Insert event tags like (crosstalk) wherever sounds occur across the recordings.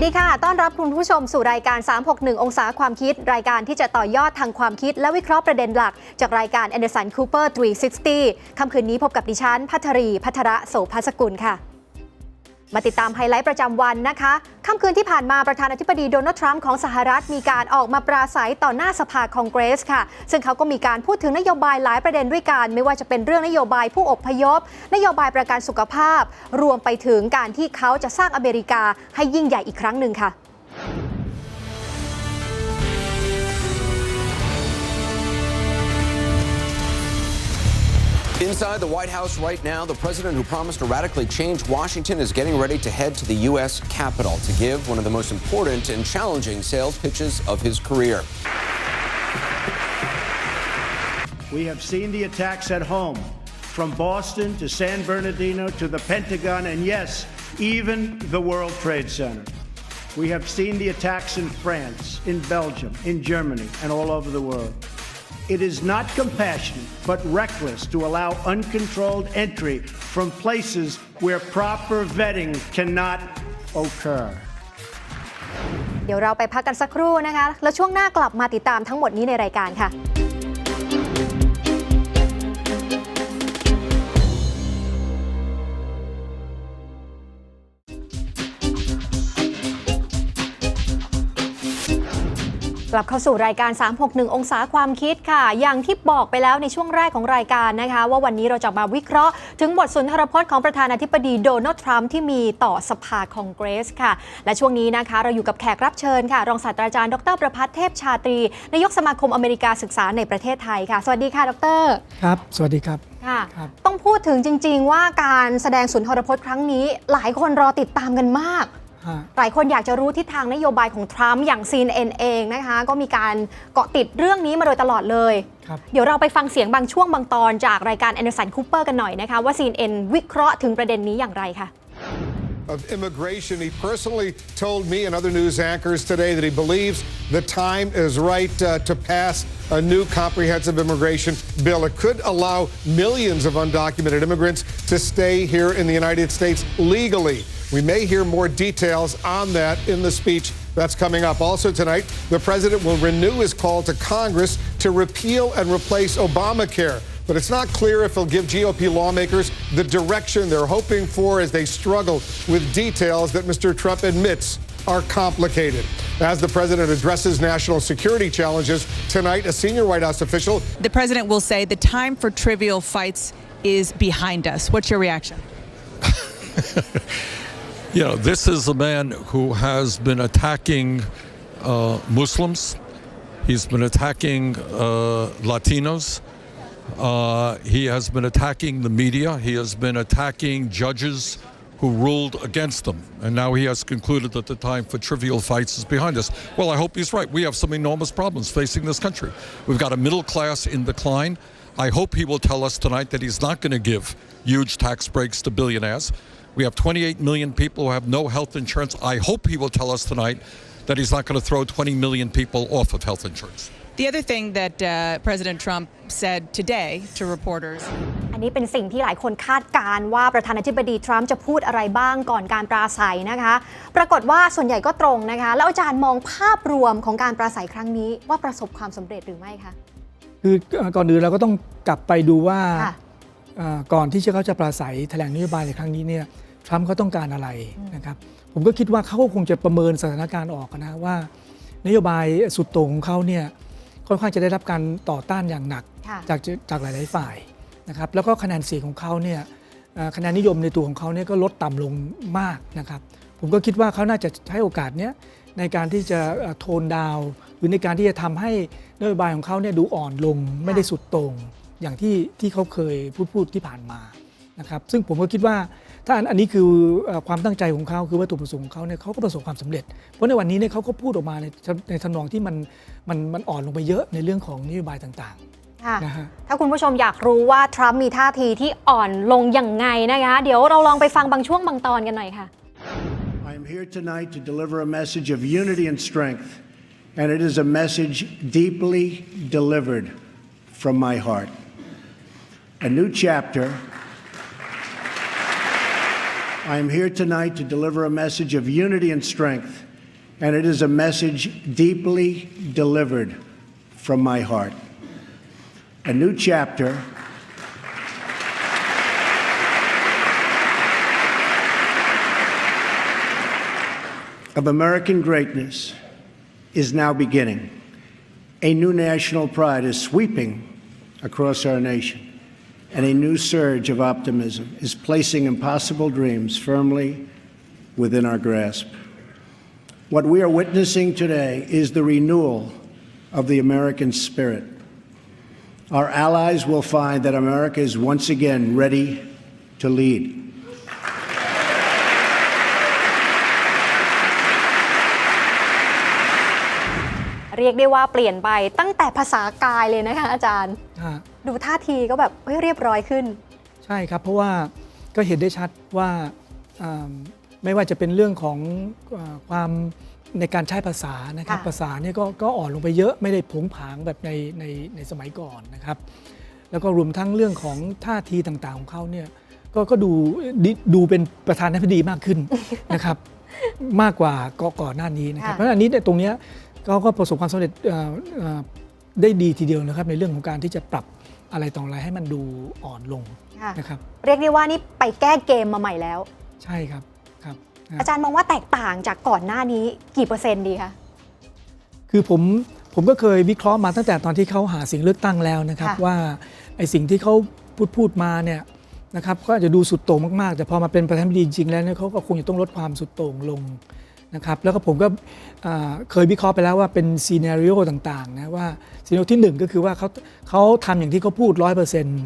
สดีค่ะ ต้อนรับคุณผู้ชมสู่รายการ 361 องศาความคิด รายการที่จะต่อยอดทางความคิด และวิเคราะห์ประเด็นหลัก จากรายการ Anderson Cooper 360 ค่ำคืนนี้พบกับดิฉัน พัทรี พัทระโสภสกุลค่ะ มาติดตามไฮไลท์ประจำวันนะคะค่ำคืนที่ผ่านมาประธานาธิบดีโดนัลด์ทรัมป์ของสหรัฐมีการออกมาปราศัยต่อหน้าสภาคองเกรสค่ะ ซึ่งเขาก็มีการพูดถึงนโยบายหลายประเด็นด้วยกัน ไม่ว่าจะเป็นเรื่องนโยบายผู้อพยพ นโยบายประกันสุขภาพ รวมไปถึงการที่เขาจะสร้างอเมริกาให้ยิ่งใหญ่อีกครั้งหนึ่งค่ะ Inside the White House right now, the president who promised to radically change Washington is getting ready to head to the U.S. Capitol to give one of the most important and challenging sales pitches of his career. We have seen the attacks at home, from Boston to San Bernardino to the Pentagon, and yes, even the World Trade Center. We have seen the attacks in France, in Belgium, in Germany, and all over the world. It is not compassionate, but reckless to allow uncontrolled entry from places where proper vetting cannot occur. เดี๋ยวเราไปพักกันสักครู่นะคะ แล้วช่วงหน้ากลับมาติดตามทั้งหมดนี้ในรายการค่ะ กลับเข้าสู่รายการ 361 องศาความคิดค่ะ อย่างที่บอกไปแล้วในช่วงแรกของรายการนะคะ ว่าวันนี้เราจะมาวิเคราะห์ ถึงบทสุนทรพจน์ของประธานาธิบดีโดนัลด์ทรัมป์ที่มีต่อสภาคองเกรสค่ะ และช่วงนี้นะคะ เราอยู่กับแขกรับเชิญค่ะ รองศาสตราจารย์ดรประพัฒน์เทพชาตรี นายกสมาคมอเมริกาศึกษาในประเทศไทยค่ะ สวัสดีค่ะ ดร ครับ สวัสดีครับค่ะครับต้องพูดถึงจริง ๆ ว่าการแสดงสุนทรพจน์ครั้งนี้ หลายคนรอติดตามกันมากฮะ หลายคนอยากจะรู้ทิศทางนโยบายของทรัมป์อย่าง CNN เองนะคะ ก็มีการเกาะติดเรื่องนี้มาโดยตลอดเลยครับเดี๋ยวเราไปฟังเสียงบางช่วงบางตอนจากรายการ Anderson Cooper กันหน่อยนะคะ ว่า CNN วิเคราะห์ถึงประเด็นนี้อย่างไรค่ะ of immigration. He personally told me and other news anchors today that he believes the time is right uh, to pass a new comprehensive immigration bill. It could allow millions of undocumented immigrants to stay here in the United States legally. We may hear more details on that in the speech that's coming up. Also tonight, the president will renew his call to Congress to repeal and replace Obamacare. But it's not clear if he'll give GOP lawmakers the direction they're hoping for as they struggle with details that Mr. Trump admits are complicated. As the president addresses national security challenges tonight, a senior White House official The president will say the time for trivial fights is behind us. What's your reaction? (laughs) Know, this is a man who has been attacking uh, Muslims. He's been attacking uh, Latinos. Uh, he has been attacking the media. He has been attacking judges who ruled against them. And now he has concluded that the time for trivial fights is behind us. Well, I hope he's right. We have some enormous problems facing this country. We've got a middle class in decline. I hope he will tell us tonight that he's not going to give huge tax breaks to billionaires. We have 28 million people who have no health insurance. I hope he will tell us tonight that he's not going to throw 20 million people off of health insurance. The other thing that uh, President Trump said today to reporters อันนี้เป็นสิ่งที่หลายคนคาดการณ์ว่าประธานาธิบดีทรัมป์จะพูดอะไรบ้างก่อนการปราศัยนะคะ ปรากฏว่าส่วนใหญ่ก็ตรงนะคะ แล้วอาจารย์มองภาพรวมของการปราศัยครั้งนี้ว่าประสบความสำเร็จหรือไม่คะ คือเอ่อก่อนอื่นเราก็ต้องกลับไปดูว่าค่ะเอ่อก่อนที่เขาจะปราศัยแถลงนโยบายในครั้งนี้เนี่ย ทรัมป์เขาต้องการอะไรนะครับผมก็คิดว่าเขาก็คงจะประเมินสถานการณ์ออกนะว่านโยบายสุดโต่งของเขาเนี่ยค่อนข้างจะได้รับการต่อต้านอย่างหนักค่ะจากจากหลาย ๆ ฝ่ายนะครับแล้วก็คะแนนเสียงของเขาเนี่ยเอ่อคะแนนนิยมในตัวของเขาเนี่ยก็ลดต่ำลงมากนะครับผมก็คิดว่าเขาน่าจะใช้โอกาสเนี้ยในการที่จะโทนดาวหรือในการที่จะทำให้นโยบายของเขาเนี่ยดูอ่อนลงไม่ได้สุดโต่งอย่างที่ที่เขาเคยพูดพูดที่ผ่านมา นะครับซึ่งผมก็คิดว่าถ้าอันอันนี้คือเอ่อความตั้งใจของเขาคือวัตถุประสงค์ของเขาเนี่ยเขาก็ประสบความสำเร็จ เพราะในวันนี้เนี่ยเขาก็พูดออกมาในในทำนองที่มันมันมันอ่อนลงไปเยอะในเรื่องของนโยบายต่างค่ะนะฮะถ้าคุณผู้ชมอยากรู้ว่า ทรัมป์มีท่าทีที่อ่อนลงอย่างไงนะคะเดี๋ยวเราลองไปฟังบางช่วงบางตอนกันหน่อยค่ะ I am here tonight to deliver a message of unity and strength, and it is a message deeply delivered from my heart. A new chapter. I am here tonight to deliver a message of unity and strength, and it is a message deeply delivered from my heart. A new chapter of American greatness is now beginning. A new national pride is sweeping across our nation, and a new surge of optimism is placing impossible dreams firmly within our grasp. What we are witnessing today is the renewal of the American spirit. Our allies will find that America is once again ready to lead. เรียกได้ว่าเปลี่ยนไปตั้งแต่ภาษากายเลยนะคะอาจารย์ฮะดูท่าทีก็แบบเฮ้ยเรียบร้อยขึ้น ใช่ครับ เพราะว่าก็เห็นได้ชัดว่าอ่าไม่ว่าจะเป็นเรื่องของอาความในการใช้ภาษานะครับค่ะ ภาษาเนี่ยก็ก็อ่อนลงไปเยอะไม่ได้ผงผางแบบในในในสมัยก่อนนะครับ แล้วก็รวมทั้งเรื่องของท่าทีต่างๆของเขาเนี่ยก็ก็ดูดิดูเป็นประธานาธิบดีมากขึ้น นะครับ มากกว่าก่ก่อนหน้านี้นะครับ ค่ะ เพราะฉะนั้นอันนี้เนี่ยตรงเนี้ย เขาก็ประสบความสำเร็จเอ่อเอ่อได้ดีทีเดียวนะครับในเรื่องของการที่จะปรับอะไรต่ออะไรให้มันดูอ่อนลงค่ะนะครับเรียกได้ว่านี่ไปแก้เกมมาใหม่แล้ว ใช่ครับครับนะอาจารย์มองว่าแตกต่างจากก่อนหน้านี้กี่เปอร์เซ็นต์ดีคะคือผมผมก็เคยวิเคราะห์มาตั้งแต่ตอนที่เขาหาเสียงเลือกตั้งแล้วนะครับค่ะว่าไอ้สิ่งที่เขาพูดพูดมาเนี่ยนะครับก็อาจจะดูสุดโต่งมากๆ แต่พอมาเป็นประธานาธิบดีจริงๆแล้วเนี่ยเขาก็คงจะต้องลดความสุดโต่งลง นะครับแล้วก็ผมก็อ่าเคยวิเคราะห์ไปแล้วว่าเป็นซีเนริโอต่างๆนะว่าซีเนริโอที่หนึ่งก็คือว่าเขาเขาทำอย่างที่เขาพูดร้อยเปอร์เซ็นต์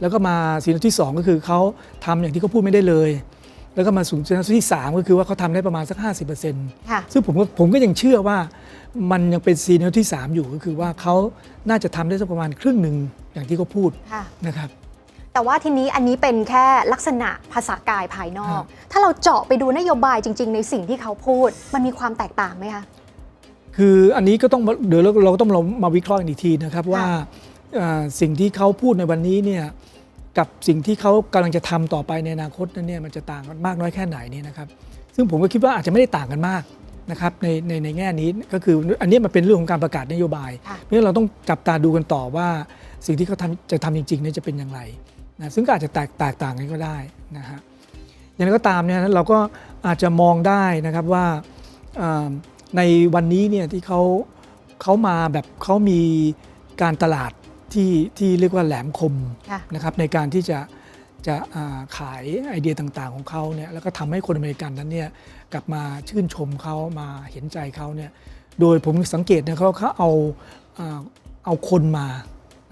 แล้วก็มาซีเนริโอที่สองก็คือเขาทำอย่างที่เขาพูดไม่ได้เลย แล้วก็มาสู่ซีเนริโอที่สามก็คือว่าเขาทำได้ประมาณสัก 50%ค่ะซึ่งผมก็ผมก็ยังเชื่อว่ามันยังเป็นซีเนียร์ที่ 3 อยู่ก็คือว่าเขาน่าจะทำได้สักประมาณครึ่งหนึ่งอย่างที่เขาพูดค่ะนะครับ แต่ว่าทีนี้อันนี้เป็นแค่ลักษณะภาษากายภายนอกครับถ้าเราเจาะไปดูนโยบายจริง ๆ ในสิ่งที่เขาพูด มันมีความแตกต่างไหมคะคืออันนี้ก็ต้องมาเดี๋ยวเราเราก็ต้องเรามาวิเคราะห์กันอีกทีนะครับว่าเอ่อสิ่งที่เขาพูดในวันนี้เนี่ยกับสิ่งที่เขากำลังจะทำต่อไปในอนาคตนั้นเนี่ยมันจะต่างกันมากน้อยแค่ไหนเนี่ยนะครับ ซึ่งผมก็คิดว่าอาจจะไม่ได้ต่างกันมากนะครับในในในแง่นี้ก็คืออันนี้มันเป็นเรื่องของการประกาศนโยบายค่ะเพราะฉะนั้นเราต้องจับตาดูกันต่อว่าสิ่งที่เขาทำจะทำจริงๆเนี่ยจะเป็นอย่างไร นะซึ่งก็อาจจะแตกแตกต่างกันก็ได้นะฮะอย่างไรก็ตามเนี่ยเราก็อาจจะมองได้นะครับว่าเอ่อในวันนี้เนี่ยที่เขาเขามาแบบเขามีการตลาดที่ที่เรียกว่าแหลมคมค่ะนะครับในการที่จะจะอ่าขายไอเดียต่างๆของเขาเนี่ยแล้วก็ทำให้คนอเมริกันนั้นเนี่ยกลับมาชื่นชมเขามาเห็นใจเขาเนี่ยโดยผมสังเกตนะเขาเขาเอาอ่าเอาคนมา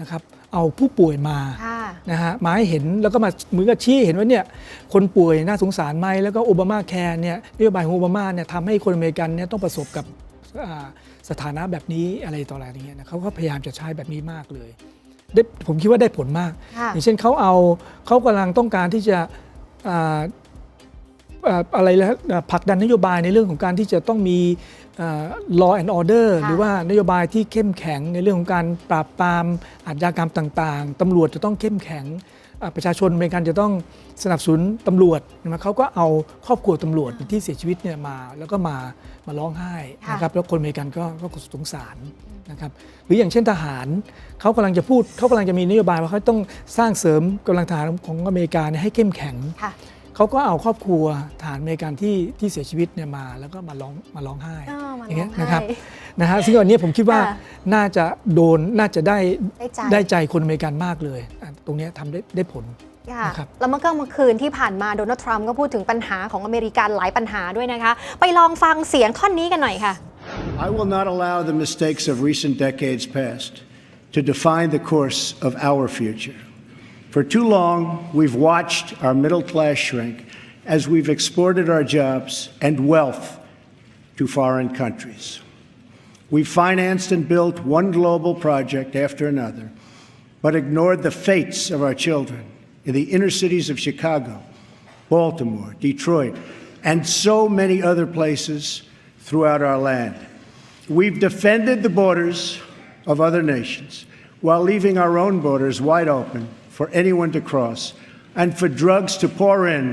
นะครับเอาผู้ป่วยมาค่ะ นะฮะมาให้เห็นแล้วก็มาเหมือนกับชี้เห็นว่าเนี่ยคนป่วยน่าสงสารไหมแล้วก็โอบามาแคร์เนี่ยนโยบายของโอบามาเนี่ยทำให้คนอเมริกันเนี่ยต้องประสบกับอ่าสถานะแบบนี้อะไรต่ออะไรอย่างเงี้ยนะเขาก็พยายามจะใช้แบบนี้มากเลยได้ผมคิดว่าได้ผลมาก ค่ะ อย่างเช่นเขาเอาเขากำลังต้องการที่จะอ่าอ่าอะไรแล้วอ่าผลักดันนโยบายในเรื่องของการที่จะต้องมีอ่า law and order ค่ะหรือว่านโยบายที่เข้มแข็งในเรื่องของการปราบปรามอาชญากรรมต่างๆตำรวจจะต้องเข้มแข็งอ่าประชาชนอเมริกันจะต้องสนับสนุนตำรวจนะเขาก็เอาครอบครัวตำรวจที่เสียชีวิตเนี่ยมา แล้วก็มามาร้องไห้นะครับแล้วคนอเมริกันก็ก็สงสารนะครับหรืออย่างเช่นทหารเขากำลังจะพูดเขากำลังจะมีนโยบายว่าเขาต้องสร้างเสริมกำลังทหารของอเมริกาเนี่ยให้เข้มแข็งค่ะ เขาก็เอาครอบครัวฐานอเมริกันที่ที่เสียชีวิตเนี่ยมา แล้วก็มาร้องมาร้องไห้อ้าวมาอย่างเงี้ยร้องไห้นะครับนะฮะซึ่งอันนี้ผมคิดว่าค่ะน่าจะโดนน่าจะได้ได้ใจ ได้ใจคนอเมริกันมากเลยอะตรงเนี้ยทำได้ได้ผล ค่ะนะครับ แล้วเมื่อก็เมื่อคืนที่ผ่านมาโดนัลด์ทรัมป์ก็พูดถึงปัญหาของอเมริกันหลายปัญหาด้วยนะคะ ไปลองฟังเสียงท่อนนี้กันหน่อยค่ะ I will not allow the mistakes of recent decades past to define the course of our future. For too long, we've watched our middle class shrink as we've exported our jobs and wealth to foreign countries. We've financed and built one global project after another, but ignored the fates of our children in the inner cities of Chicago, Baltimore, Detroit, and so many other places throughout our land. We've defended the borders of other nations while leaving our own borders wide open for anyone to cross and for drugs to pour in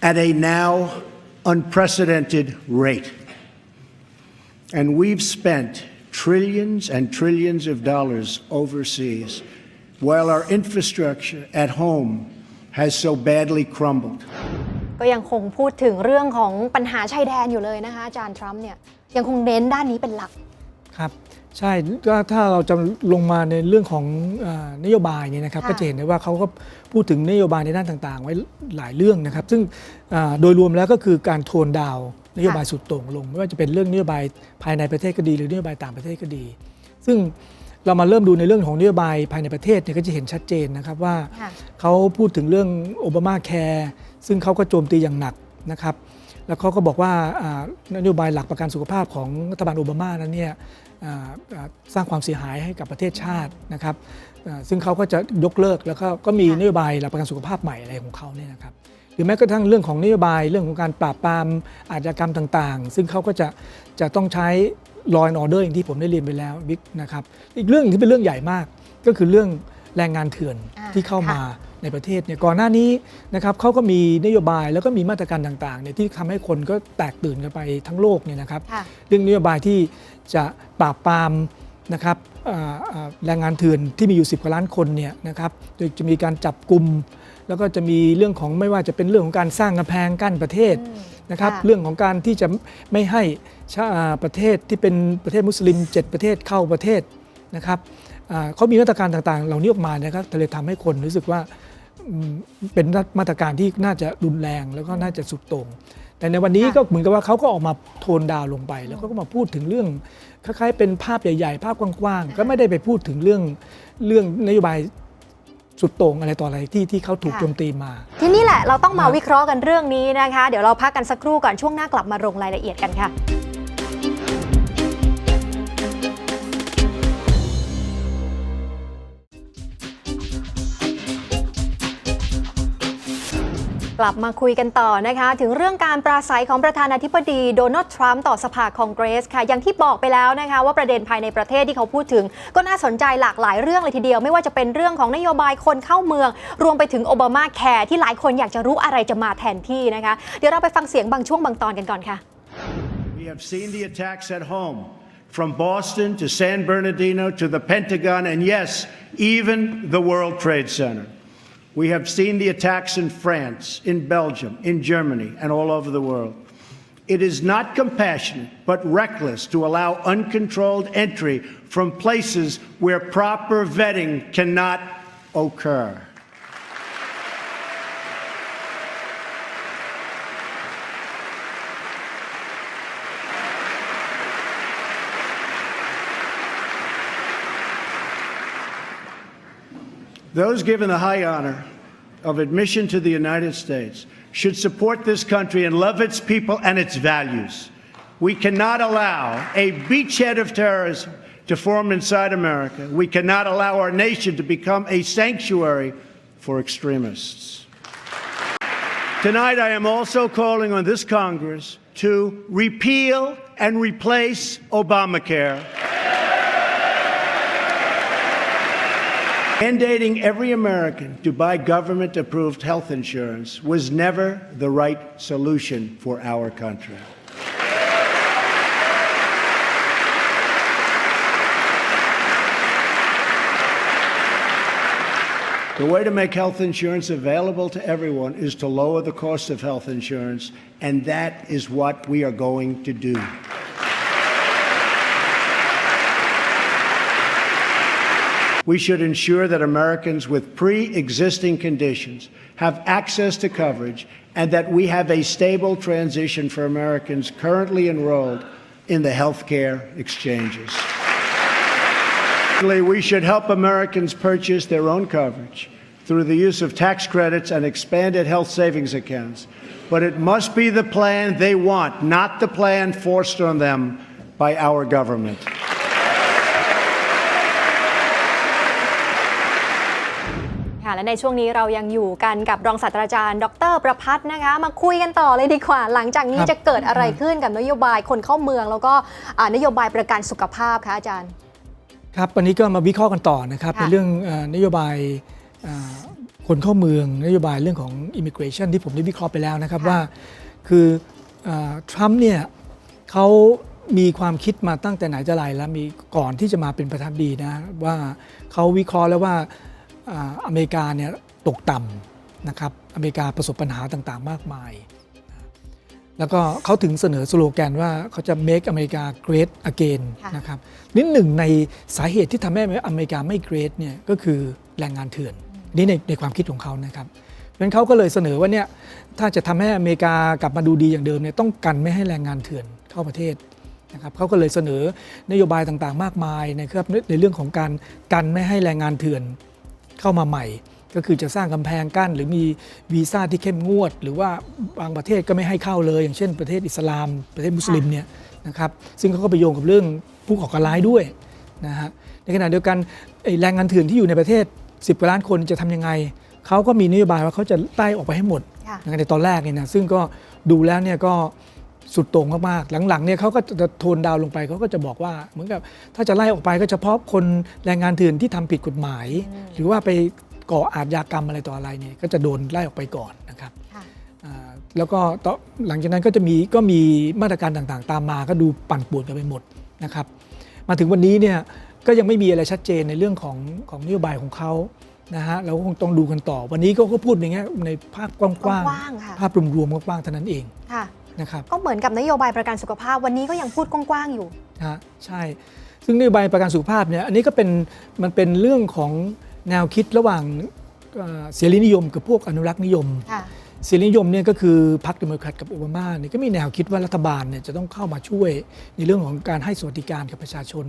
at a now unprecedented rate. And we've spent trillions and trillions of dollars overseas while our infrastructure at home has so badly crumbled. ก็ยังคงพูดถึงเรื่องของปัญหาชายแดนอยู่เลยนะคะอาจารย์ทรัมป์เนี่ยยังคงเน้นด้านนี้เป็นหลัก ครับ ใช่ก็ถ้าเราจะลงมาในเรื่องของเออนโยบายเนี่ยนะครับค่ะก็จะเห็นได้ว่าเขาก็พูดถึงนโยบายในด้านต่างๆ ไว้หลายเรื่องนะครับ ซึ่งอ่าโดยรวมแล้วก็คือการโทนดาวน์นโยบายสุดโต่งลง ไม่ว่าจะเป็นเรื่องนโยบายภายในประเทศก็ดี หรือนโยบายต่างประเทศก็ดี ซึ่งเรามาเริ่มดูในเรื่องของนโยบายภายในประเทศเนี่ยก็จะเห็นชัดเจนนะครับว่าค่ะเขาพูดถึงเรื่องโอบามาแคร์ซึ่งเขาก็โจมตีอย่างหนักนะครับแล้วเขาก็บอกว่าอ่านโยบายหลักประกันสุขภาพของรัฐบาลโอบามานั้นเนี่ยอ่าอ่า สร้างความเสียหายให้กับประเทศชาตินะครับอ่าซึ่งเขาก็จะยกเลิกแล้วก็ก็มีค่ะนโยบายหลักประกันสุขภาพใหม่อะไรของเขาเนี่ยนะครับหรือแม้กระทั่งเรื่องของนโยบายเรื่องของการปราบปรามอาชญากรรมต่างๆ ซึ่งเขาก็จะจะต้องใช้ law and order อย่างที่ผมได้เรียนไปแล้วบิ๊กนะครับอีกเรื่องหนึ่งที่เป็นเรื่องใหญ่มากก็คือเรื่อง แรงงานเถื่อนอ่าที่เข้ามาค่ะในประเทศเนี่ยก่อนหน้านี้นะครับเขาก็มีนโยบายแล้วก็มีมาตรการต่างๆเนี่ยที่ทำให้คนก็แตกตื่นกันไปทั้งโลกเนี่ยนะครับค่ะเรื่องนโยบายที่จะปราบปรามนะครับอ่าอ่าแรงงานเถื่อนที่มีอยู่ 10กว่าล้านคนเนี่ยนะครับโดยจะมีการจับกลุ่มแล้วก็จะมีเรื่องของไม่ว่าจะเป็นเรื่องของการสร้างกำแพงกั้นประเทศนะครับค่ะเรื่องของการที่จะไม่ให้ชาอ่าประเทศที่เป็นประเทศมุสลิม 7 ประเทศเข้าประเทศนะครับอ่า เขามีมาตรการต่างๆ เหล่านี้ออกมานะครับแต่เลยทำให้คนรู้สึกว่าอืมเป็นมาตรการที่น่าจะรุนแรงแล้วก็น่าจะสุดโต่งแต่ในวันนี้ค่ะก็เหมือนกับว่าเขาก็ออกมาโทนดาวน์ลงไป แล้วก็มาพูดถึงเรื่องคล้ายๆเป็นภาพใหญ่ๆ ภาพกว้างๆ ก็ไม่ได้ไปพูดถึงเรื่องเรื่องนโยบายสุดโต่งอะไรต่ออะไรที่ที่เขาถูกค่ะโจมตีมา ทีนี้แหละเราต้องมาครับวิเคราะห์กันเรื่องนี้นะคะ เดี๋ยวเราพักกันสักครู่ก่อนช่วงหน้ากลับมาลงรายละเอียดกันค่ะ กลับมาคุยกันต่อนะคะ ถึงเรื่องการปราศัยของประธานาธิบดีโดนัลด์ทรัมป์ต่อสภาคองเกรสค่ะ อย่างที่บอกไปแล้วนะคะ ว่าประเด็นภายในประเทศที่เขาพูดถึง ก็น่าสนใจหลากหลายเรื่องเลยทีเดียว ไม่ว่าจะเป็นเรื่องของนโยบายคนเข้าเมือง รวมไปถึงโอบามาแคร์ที่หลายคนอยากจะรู้อะไรจะมาแทนที่นะคะ เดี๋ยวเราไปฟังเสียงบางช่วงบางตอนกันก่อนค่ะ We have seen the attacks at home, from Boston to San Bernardino to the Pentagon, and yes, even the World Trade Center. We have seen the attacks in France, in Belgium, in Germany, and all over the world. It is not compassionate, but reckless to allow uncontrolled entry from places where proper vetting cannot occur. Those given the high honor of admission to the United States should support this country and love its people and its values. We cannot allow a beachhead of terrorism to form inside America. We cannot allow our nation to become a sanctuary for extremists. Tonight, I am also calling on this Congress to repeal and replace Obamacare. Mandating every American to buy government approved health insurance was never the right solution for our country. The way to make health insurance available to everyone is to lower the cost of health insurance, and that is what we are going to do. We should ensure that Americans with pre existing conditions have access to coverage and that we have a stable transition for Americans currently enrolled in the health care exchanges. We should help Americans purchase their own coverage through the use of tax credits and expanded health savings accounts. But it must be the plan they want, not the plan forced on them by our government. และในช่วงนี้เรายังอยู่กันกับรองศาสตราจารย์ ดรประพัฒน์นะคะ มาคุยกันต่อเลยดีกว่า หลังจากนี้ครับจะเกิดอะไรขึ้นกับนโยบายคนเข้าเมือง แล้วก็อ่านโยบายประกันสุขภาพคะอาจารย์ ครับวันนี้ก็มาวิเคราะห์กันต่อนะครับค่ะในเรื่องเอ่อนโยบายเอ่อคนเข้าเมืองนโยบายเรื่องของ immigration ที่ผมได้วิเคราะห์ไปแล้วนะครับค่ะว่า คือทรัมป์เนี่ยเขามีความคิดมาตั้งแต่ไหนแต่ไรแล้วมีก่อนที่จะมาเป็นประธานาธิบดีนะว่าเขาวิเคราะห์แล้วว่า อเมริกาเนี่ยตกต่ำนะครับอเมริกาประสบปัญหาต่างๆ มากมาย แล้วก็เขาถึงเสนอสโลแกนว่าเขาจะ make อเมริกา great again ะนะครับนี่หนึ่งในสาเหตุที่ทำให้อเมริกาไม่ great เนี่ยก็คือแรงงานเถื่อน นี่ในในความคิดของเขานะครับเพราะฉะนั้นเขาก็เลยเสนอว่าเนี่ยถ้าจะทำให้อเมริกากลับมาดูดีอย่างเดิมเนี่ยต้องกันไม่ให้แรงงานเถื่อนเข้าประเทศนะครับเขาก็เลยเสนอนโยบายต่างๆ มากมายนะครับในเรื่องของการกันไม่ให้แรงงานเถื่อน เข้ามาใหม่ ก็คือจะสร้างกำแพงกั้น หรือมีวีซ่าที่เข้มงวด หรือว่าบางประเทศก็ไม่ให้เข้าเลย อย่างเช่นประเทศอิสลาม ประเทศมุสลิมเนี่ยนะครับซึ่งเขาก็ไปโยงกับเรื่องผู้ก่อการร้ายด้วยนะฮะในขณะเดียวกันไอ้แรงงานเถื่อนที่อยู่ในประเทศ 10กว่าล้านคนจะทำยังไงเขาก็มีนโยบายว่าเขาจะไล่ออกไปให้หมดค่ะในตอนแรกเนี่ยนะซึ่งก็ดูแล้วเนี่ยก็ สุดโต่งมากๆ หลังๆเนี่ยเขาก็จะโทนดาวน์ลงไปเขาก็จะบอกว่า เหมือนกับถ้าจะไล่ออกไปก็เฉพาะคนแรงงานเถื่อนที่ทำผิดกฎหมาย หรือว่าไปก่ออาชญากรรมอะไรต่ออะไรเนี่ยก็จะโดนไล่ออกไปก่อนนะครับค่ะอ่าแล้วก็ต่อหลังจากนั้นก็จะมีก็มีมาตรการต่างๆ ตามมาก็ดูปั่นป่วนกันไปหมดนะครับมาถึงวันนี้เนี่ยก็ยังไม่มีอะไรชัดเจนในเรื่องของของนโยบายของเขานะฮะเราก็คงต้องดูกันต่อ วันนี้ก็ก็พูดในแง่ในภาพกว้างกว้างๆค่ะภาพรวมๆกว้างๆเท่านั้นเองค่ะ นะครับก็เหมือนกับนโยบายประกันสุขภาพวันนี้ก็ยังพูดกว้างๆอยู่นะฮะใช่ ซึ่งนโยบายประกันสุขภาพเนี่ยอันนี้ก็เป็นมันเป็นเรื่องของแนวคิดระหว่างเอ่อเสรีนิยมกับพวกอนุรักษ์นิยมค่ะเสรีนิยมเนี่ยก็คือพรรคเดโมแครตกับโอบามาเนี่ยก็มีแนวคิดว่ารัฐบาลเนี่ยจะต้องเข้ามาช่วยในเรื่องของการให้สวัสดิการกับประชาชน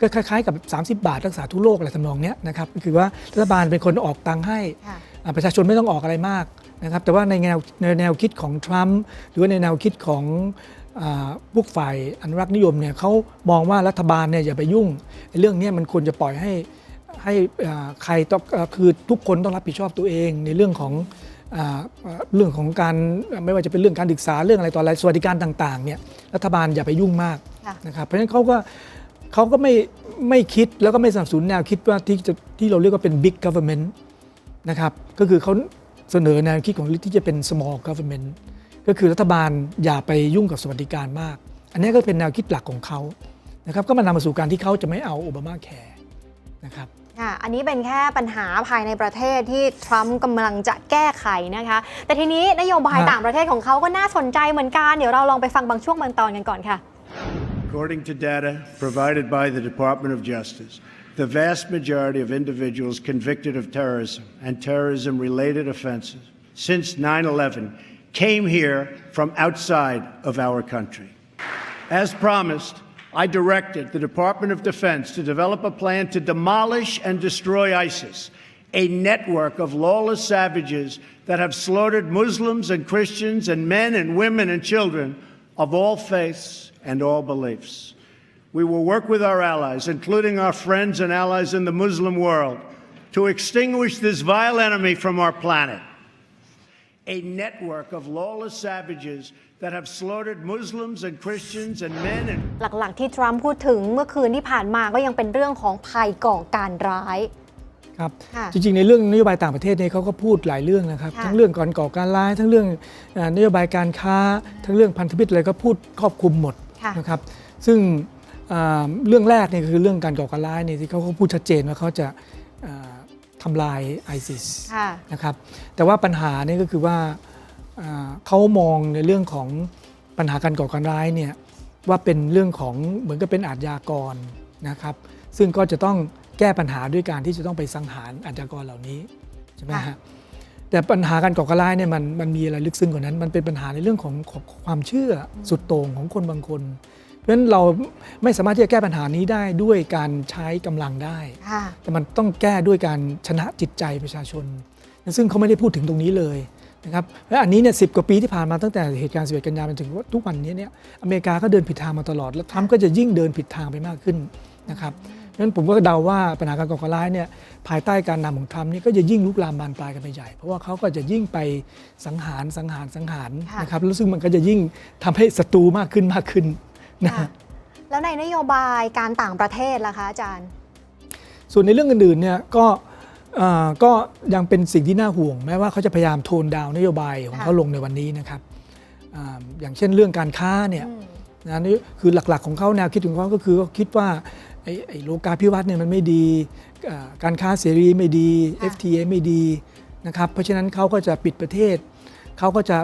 ก็คล้ายๆกับ 30 บาทรักษาทุกโรคอะไรทำนองเนี้ยนะครับก็คือว่ารัฐบาลเป็นคนออกตังค์ให้ค่ะอ่า ประชาชนไม่ต้องออกอะไรมากนะครับแต่ว่าในแนวในแนวคิดของทรัมป์หรือว่าในแนวคิดของอพวกฝ่ายอนุรักษ์นิยมเนี่ยเขามองว่ารัฐบาลเนี่ยอย่าไปยุ่งเรื่องนี้มันควรจะปล่อยให้ให้ใครต้องคือทุกคนต้องรับผิดชอบตัวเองในเรื่องของเรื่องของการไม่ว่าจะเป็นเรื่องการศึกษาเรื่องอะไรต่ออะไรสวัสดิการต่างๆเนี่ยรัฐบาลอย่าไปยุ่งมากนะครับเพราะฉะนั้นเขาก็เขาก็ไม่ไม่คิดแล้วก็ไม่สนับสนุนแนวคิดว่าที่จะที่เราเรียกว่าเป็น big government นะครับก็คือเขาเสนอแนวคิดของที่จะเป็น small government ก็คือรัฐบาลอย่าไปยุ่งกับสวัสดิการมาก อันนี้ก็เป็นแนวคิดหลักของเขานะครับก็มานำมาสู่การที่เขาจะไม่เอาโอบามาแคร์นะครับค่ะอันนี้เป็นแค่ปัญหาภายในประเทศที่ทรัมป์กำลังจะแก้ไขนะคะ แต่ทีนี้นโยบายฮะต่างประเทศของเขาก็น่าสนใจเหมือนกัน เดี๋ยวเราลองไปฟังบางช่วงบางตอนกันก่อนค่ะ According to data provided by the Department of Justice, the vast majority of individuals convicted of terrorism and terrorism related offenses since 9 11 came here from outside of our country. As promised, I directed the Department of Defense to develop a plan to demolish and destroy ISIS, a network of lawless savages that have slaughtered Muslims and Christians and men and women and children of all faiths and all beliefs. We will work with our allies, including our friends and allies in the Muslim world, to extinguish this vile enemy from our planet a network of lawless savages that have slaughtered Muslims and Christians and men and หลักๆที่ทรัมป์พูดถึงเมื่อคืนที่ผ่านมาก็ยังเป็นเรื่องของภัยก่อการร้าย ครับค่ะจริงๆ ในเรื่องนโยบายต่างประเทศเนี่ยเขาก็พูดหลายเรื่องนะครับค่ะทั้งเรื่องก่อนก่อการร้าย ทั้งเรื่องเอ่อนโยบายการค้า ทั้งเรื่องพันธมิตรอะไรก็พูดครอบคลุมหมดค่ะนะครับซึ่งอ่าเรื่องแรกเนี่ยคือเรื่องการก่อการร้ายเนี่ยที่เขาก็พูดชัดเจนว่าเขาจะอ่าทำลายไอซิสค่ะนะครับแต่ว่าปัญหาเนี่ยก็คือว่าอ่าเขามองในเรื่องของปัญหาการก่อการร้ายเนี่ยว่าเป็นเรื่องของเหมือนกับเป็นอาชญากรนะครับ ซึ่งก็จะต้อง แก้ปัญหาด้วยการที่จะต้องไปสังหารอาชญากรเหล่านี้ใช่ไหมค่ะฮะแต่ปัญหาการก่อการร้ายเนี่ยมันมันมีอะไรลึกซึ้งกว่านั้น มันเป็นปัญหาในเรื่องของของความเชื่อสุดโต่งของคนบางคน เพราะฉะนั้นเราไม่สามารถที่จะแก้ปัญหานี้ได้ด้วยการใช้กำลังได้ค่ะแต่มันต้องแก้ด้วยการชนะจิตใจประชาชน ซึ่งเขาไม่ได้พูดถึงตรงนี้เลยนะครับและอันนี้เนี่ยสิกว่าปีที่ผ่านมาตั้งแต่เหตุการณ์ 11 กันยายนจนถึงทุกวันนี้เนี่ยอเมริกาก็เดินผิดทางมาตลอด แล้วทรัมป์ก็จะยิ่งเดินผิดทางไปมากขึ้นนะครับเพราะฉะ นั้นผมก็เดาว่าปัญหาการก่อการร้ายเนี่ยภายใต้การนำของทรัมป์นี่ก็จะยิ่งลุกลามบานปลายกันไปใหญ่ เพราะว่าเขาก็จะยิ่งไปสังหารสังหารสังหารค่ะนะครับแล้วซึ่งมันก็จะยิ่งทำให้ศัตรูมากขึ้นมากขึ้นนะค่ะแล้วในนโยบายการต่างประเทศล่ะคะอาจารย์ ส่วนในเรื่องอื่นๆเนี่ยก็เอ่อก็ยังเป็นสิ่งที่น่าห่วง แม้ว่าเขาจะพยายามโทนดาวน์นโยบายของค่ะเขาลงในวันนี้นะครับอ่าอย่างเช่นเรื่องการค้าเนี่ยนะนี่คือหลักๆของเขาแนวคิดของเขาก็คือเขาคิดว่า ไอ้ไอ้โลกาภิวัตน์เนี่ยมันไม่ดีอ่าการค้าเสรีไม่ดี FTA ไม่ดีนะครับเพราะฉะนั้นเขาก็จะปิดประเทศ เขาก็จะ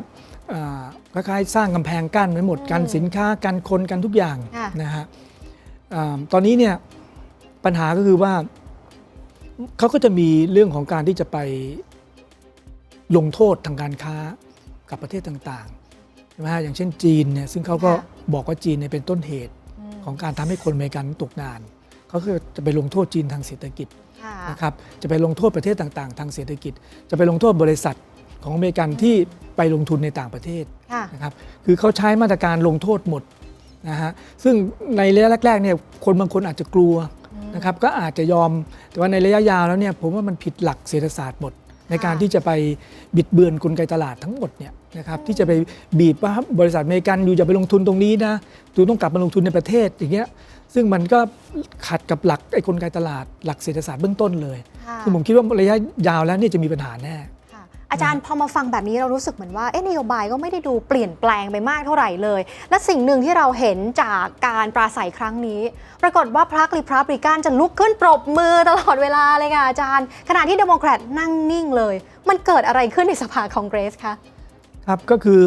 อ่าคล้ายๆสร้างกำแพงกั้นไว้หมดกันสินค้ากันคนกันทุกอย่างค่ะนะฮะอ่าตอนนี้เนี่ยปัญหาก็คือว่าเขาก็จะมีเรื่องของการที่จะไปลงโทษทางการค้ากับประเทศต่างๆใช่ไหมฮะอย่างเช่นจีนเนี่ยซึ่งเขาก็ค่ะบอกว่าจีนเนี่ยเป็นต้นเหตุ ของการทำให้คนอเมริกันตกงานเขาก็จะไปลงโทษจีนทางเศรษฐกิจค่ะนะครับจะไปลงโทษประเทศต่างๆ ทางเศรษฐกิจ จะไปลงโทษบริษัทของอเมริกันที่ไปลงทุนในต่างประเทศค่ะนะครับคือเขาใช้มาตรการลงโทษหมดนะฮะซึ่งในระยะแรกๆเนี่ยคนบางคนอาจจะกลัวนะครับก็อาจจะยอมแต่ว่าในระยะยาวแล้วเนี่ยผมว่ามันผิดหลักเศรษฐศาสตร์หมด ในการที่จะไปบิดเบือนกลไกตลาดทั้งหมดเนี่ยนะครับที่จะไปบีบว่าบริษัทอเมริกันอยู่จะไปลงทุนตรงนี้นะดูต้องกลับมาลงทุนในประเทศอย่างเงี้ยซึ่งมันก็ขัดกับหลักไอ้กลไกตลาดหลักเศรษฐศาสตร์เบื้องต้นเลยค่ะคือผมคิดว่าระยะยาวแล้วเนี่ยจะมีปัญหาแน่ค่ะ อาจารย์พอมาฟังแบบนี้เรารู้สึกเหมือนว่าเอ๊ะนโยบายก็ไม่ได้ดูเปลี่ยนแปลงไปมากเท่าไหร่เลย และสิ่งหนึ่งที่เราเห็นจากการปราศัยครั้งนี้ ปรากฏว่าพรรครีพับริกันจะลุกขึ้นปรบมือตลอดเวลาเลยค่ะอาจารย์ ขณะที่เดโมแครตนั่งนิ่งเลย มันเกิดอะไรขึ้นในสภาคองเกรสคะครับก็คือ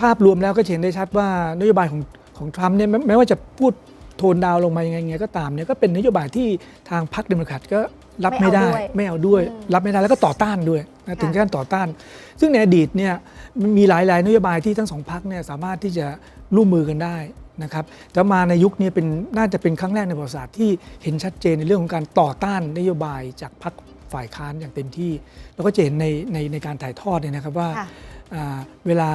ภาพรวมแล้วก็จะเห็นได้ชัดว่านโยบายของของทรัมป์เนี่ยแม้แม้ว่าจะพูดโทนดาวน์ลงมายังไงไงก็ตามเนี่ยก็เป็นนโยบายที่ทางพรรคเดโมแครตก็รับไม่ไม่เอาได้ด้วยไม่เอาด้วย รับไม่ได้แล้วก็ต่อต้านด้วย นะถึงขั้นต่อต้าน ซึ่งในอดีตเนี่ยมีหลายๆนโยบายที่ทั้งสองพรรคเนี่ยสามารถที่จะร่วมมือกันได้นะครับแต่มาในยุคนี้เป็นน่าจะเป็นครั้งแรกในประวัติศาสตร์ที่เห็นชัดเจนในเรื่องของการต่อต้านนโยบายจากพรรคฝ่ายค้านอย่างเต็มที่ แล้วก็จะเห็นในในในการถ่ายทอดเนี่ยนะครับว่าค่ะอ่าเวลา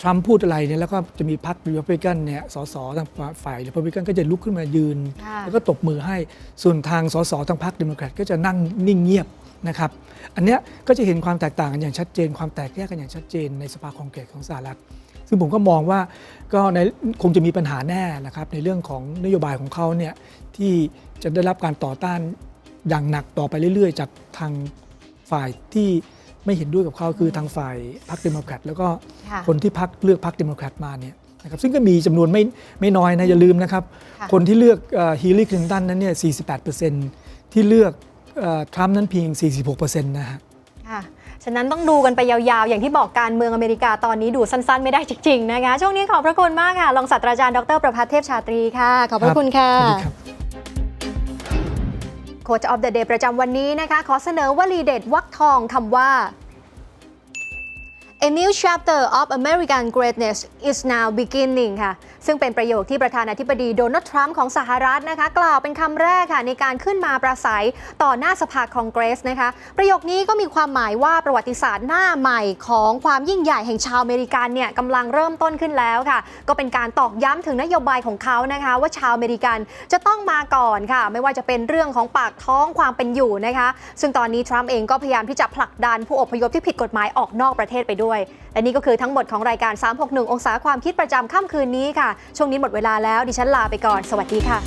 ทรัมป์พูดอะไรเนี่ยแล้วก็จะมีพรรครีพับลิกันเนี่ยสสทางฝ่ายรีพับลิกันก็จะลุกขึ้นมายืนค่ะแล้วก็ตบมือให้ส่วนทางสสทางพรรคเดโมแครตก็จะนั่งนิ่งเงียบ นะครับ อันเนี้ยก็จะเห็นความแตกต่างกันอย่างชัดเจน ความแตกแยกกันอย่างชัดเจนในสภาคองเกรสของสหรัฐ ซึ่งผมก็มองว่าก็ในคงจะมีปัญหาแน่นะครับในเรื่องของนโยบายของเขาเนี่ยที่จะได้รับการต่อต้านอย่างหนักต่อไปเรื่อยๆ จากทางฝ่ายที่ไม่เห็นด้วยกับเขาคือทางฝ่ายพรรคเดโมแครตแล้วก็ค่ะคนที่พรรคเลือกพรรคเดโมแครตมาเนี่ยนะครับซึ่งก็มีจำนวนไม่ไม่น้อยนะอย่าลืมนะครับค่ะคนที่เลือกฮิลลีคลินตันนั้นเนี่ย 48%ที่เลือก ทรัมป์นั้นเพียง 46%นะฮะค่ะฉะนั้นต้องดูกันไปยาวๆ อย่างที่บอกการเมืองอเมริกาตอนนี้ดูสั้นๆ ไม่ได้จริงๆนะคะ ช่วงนี้ขอบพระคุณมากค่ะรองศาสตราจารย์ดรประภัสเทพชาตรีค่ะ ขอบพระคุณค่ะสวัสดีครับโค้ชออฟเดอะเดย์ประจำวันนี้นะคะ ขอเสนอวลีเด็ดวักทองคำว่า A new chapter of American greatness is now beginning ค่ะซึ่งเป็นประโยคที่ประธานาธิบดีโดนัลด์ทรัมป์ของสหรัฐนะคะ กล่าวเป็นคำแรกค่ะในการขึ้นมาประสัยต่อหน้าสภาคองเกรสนะคะ ประโยคนี้ก็มีความหมายว่าประวัติศาสตร์หน้าใหม่ของความยิ่งใหญ่แห่งชาวอเมริกันเนี่ยกำลังเริ่มต้นขึ้นแล้วค่ะ ก็เป็นการตอกย้ำถึงนโยบายของเขานะคะ ว่าชาวอเมริกันจะต้องมาก่อนค่ะ ไม่ว่าจะเป็นเรื่องของปากท้องความเป็นอยู่นะคะ ซึ่งตอนนี้ทรัมป์เองก็พยายามที่จะผลักดันผู้อพยพที่ผิดกฎหมายออกนอกประเทศไปด้วยและนี่ก็คือทั้งหมดของรายการ 361 องศาความคิดประจำค่ำคืนนี้ค่ะช่วงนี้หมดเวลาแล้วดิฉันลาไปก่อน สวัสดีค่ะ